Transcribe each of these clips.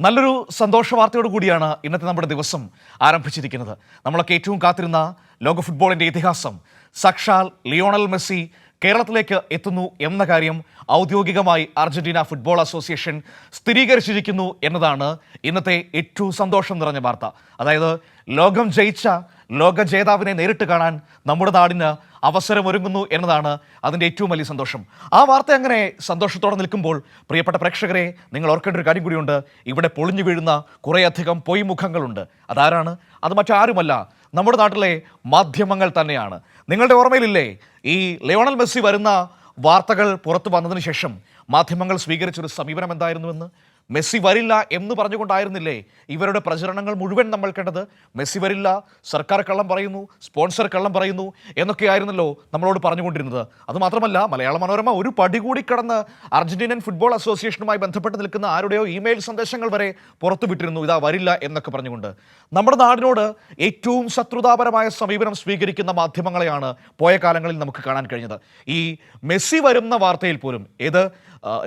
നല്ലൊരു സന്തോഷ വാർത്തയോട് കൂടിയാണ് ഇന്നത്തെ നമ്മുടെ ദിവസം ആരംഭിച്ചിരിക്കുന്നത്. നമ്മളൊക്കെ ഏറ്റവും കാത്തിരുന്ന ലോക ഫുട്ബോളിന്റെ ഇതിഹാസം സക്ഷാൽ ലിയോണൽ മെസ്സി കേരളത്തിലേക്ക് എത്തുന്നു എന്ന കാര്യം ഔദ്യോഗികമായി അർജന്റീന ഫുട്ബോൾ അസോസിയേഷൻ സ്ഥിരീകരിച്ചിരിക്കുന്നു എന്നതാണ് ഇന്നത്തെ ഏറ്റവും സന്തോഷം നിറഞ്ഞ വാർത്ത. അതായത് ലോകം ജയിച്ച ലോക ജേതാവിനെ നേരിട്ട് കാണാൻ നമ്മുടെ നാടിന് അവസരമൊരുങ്ങുന്നു എന്നതാണ് അതിന്റെ ഏറ്റവും വലിയ സന്തോഷം. ആ വാർത്ത അങ്ങനെ സന്തോഷത്തോടെ നിൽക്കുമ്പോൾ പ്രിയപ്പെട്ട പ്രേക്ഷകരെ നിങ്ങൾ ഓർക്കേണ്ട ഒരു കാര്യം കൂടിയുണ്ട്. ഇവിടെ പൊളിഞ്ഞു വീഴുന്ന കുറേയധികം പൊയ്മുഖങ്ങളുണ്ട്. അതാരാണ്? അത് മറ്റാരുമല്ല. നമ്മുടെ നാട്ടിലെ മാധ്യമങ്ങൾ തന്നെയാണ്. നിങ്ങളുടെ ഓർമ്മയിലില്ലേ? ഈ ലിയോണൽ മെസ്സി വരുന്ന വാർത്തകൾ പുറത്തു വന്നതിന് ശേഷം മാധ്യമങ്ങൾ സ്വീകരിച്ചൊരു സമീപനം എന്തായിരുന്നുവെന്ന്? മെസ്സി വരില്ല എന്ന് പറഞ്ഞുകൊണ്ടായിരുന്നില്ലേ? ഇവരുടെ പ്രചരണങ്ങൾ മുഴുവൻ നമ്മൾ കണ്ടത് മെസ്സി വരില്ല സർക്കാർ കള്ളം പറയുന്നു സ്പോൺസർ കള്ളം പറയുന്നു എന്നൊക്കെയായിരുന്നല്ലോ നമ്മളോട് പറഞ്ഞുകൊണ്ടിരുന്നത്. അതുമാത്രമല്ല മലയാള മനോരമ ഒരു പടി കൂടി കടന്ന് അർജന്റീനൻ ഫുട്ബോൾ അസോസിയേഷനുമായി ബന്ധപ്പെട്ട് നിൽക്കുന്ന ആരുടെയോ ഇമെയിൽ സന്ദേശങ്ങൾ വരെ പുറത്തുവിട്ടിരുന്നു ഇതാ വരില്ല എന്നൊക്കെ പറഞ്ഞുകൊണ്ട്. നമ്മുടെ നാടിനോട് ഏറ്റവും ശത്രുതാപരമായ സമീപനം സ്വീകരിക്കുന്ന മാധ്യമങ്ങളെയാണ് പോയ കാലങ്ങളിൽ നമുക്ക് കാണാൻ കഴിഞ്ഞത്. ഈ മെസ്സി വരുന്ന വാർത്തയിൽ പോലും ഏത്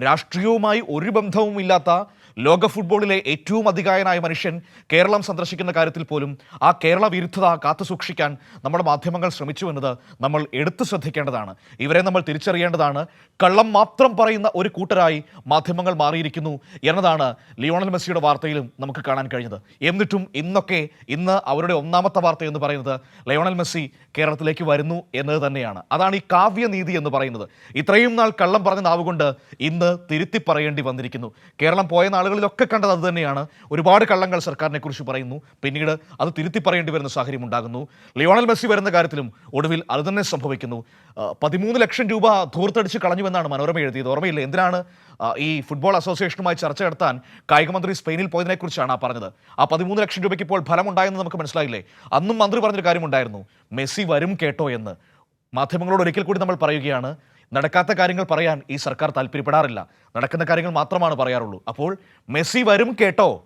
രാഷ്ട്രീയവുമായി ഒരു ബന്ധവും ഇല്ലാത്ത ലോക ഫുട്ബോളിലെ ഏറ്റവും അധികായനായ മനുഷ്യൻ കേരളം സന്ദർശിക്കുന്ന കാര്യത്തിൽ പോലും ആ കേരള വിരുദ്ധത കാത്തു സൂക്ഷിക്കാൻ നമ്മുടെ മാധ്യമങ്ങൾ ശ്രമിച്ചു എന്നത് നമ്മൾ എടുത്തു ശ്രദ്ധിക്കേണ്ടതാണ്. ഇവരെ നമ്മൾ തിരിച്ചറിയേണ്ടതാണ്. കള്ളം മാത്രം പറയുന്ന ഒരു കൂട്ടരായി മാധ്യമങ്ങൾ മാറിയിരിക്കുന്നു എന്നതാണ് ലിയോണൽ മെസ്സിയുടെ വാർത്തയിലും നമുക്ക് കാണാൻ കഴിഞ്ഞത്. എന്നിട്ടും ഇന്നൊക്കെ ഇന്ന് അവരുടെ ഒന്നാമത്തെ വാർത്ത എന്ന് പറയുന്നത് ലയോണൽ മെസ്സി കേരളത്തിലേക്ക് വരുന്നു എന്നത് തന്നെയാണ്. അതാണ് ഈ കാവ്യനീതി എന്ന് പറയുന്നത്. ഇത്രയും നാൾ കള്ളം പറഞ്ഞ നാവുകൊണ്ട് ഇന്ന് തിരുത്തി പറയേണ്ടി വന്നിരിക്കുന്നു. കേരളം പോയ നാളുകളിലൊക്കെ കണ്ടത് അത് തന്നെയാണ്. ഒരുപാട് കള്ളങ്ങൾ സർക്കാരിനെ കുറിച്ച് പറയുന്നു. പിന്നീട് അത് തിരുത്തി പറയേണ്ടി വരുന്ന സാഹചര്യം ഉണ്ടാകുന്നു. ലിയോണൽ മെസ്സി വരുന്ന കാര്യത്തിലും ഒടുവിൽ അത് തന്നെ സംഭവിക്കുന്നു. പതിമൂന്ന് ലക്ഷം രൂപ ധൂർത്തടിച്ച് കളഞ്ഞുവെന്നാണ് മനോരമ എഴുതിയത്. ഓർമ്മയില്ല? എന്തിനാണ് ഈ ഫുട്ബോൾ അസോസിയേഷനുമായി ചർച്ച നടത്താൻ കായികമന്ത്രി സ്പെയിനിൽ പോയതിനെക്കുറിച്ചാണ് ആ പറഞ്ഞത്. ആ പതിമൂന്ന് ലക്ഷം രൂപയ്ക്ക് ഇപ്പോൾ ഫലമുണ്ടായെന്ന് നമുക്ക് മനസ്സിലായില്ലേ? അന്നും മന്ത്രി പറഞ്ഞൊരു കാര്യമുണ്ടായിരുന്നു. മെസ്സി വരും കേട്ടോ എന്ന്. മാധ്യമങ്ങളോട് ഒരിക്കൽ കൂടി നമ്മൾ പറയുകയാണ് നടക്കാത്ത കാര്യങ്ങൾ പറയാൻ ഈ സർക്കാർ താല്പര്യപ്പെടാറില്ല. നടക്കുന്ന കാര്യങ്ങൾ മാത്രമാണ് പറയാറുള്ളൂ. അപ്പോൾ മെസ്സി വരും കേട്ടോ.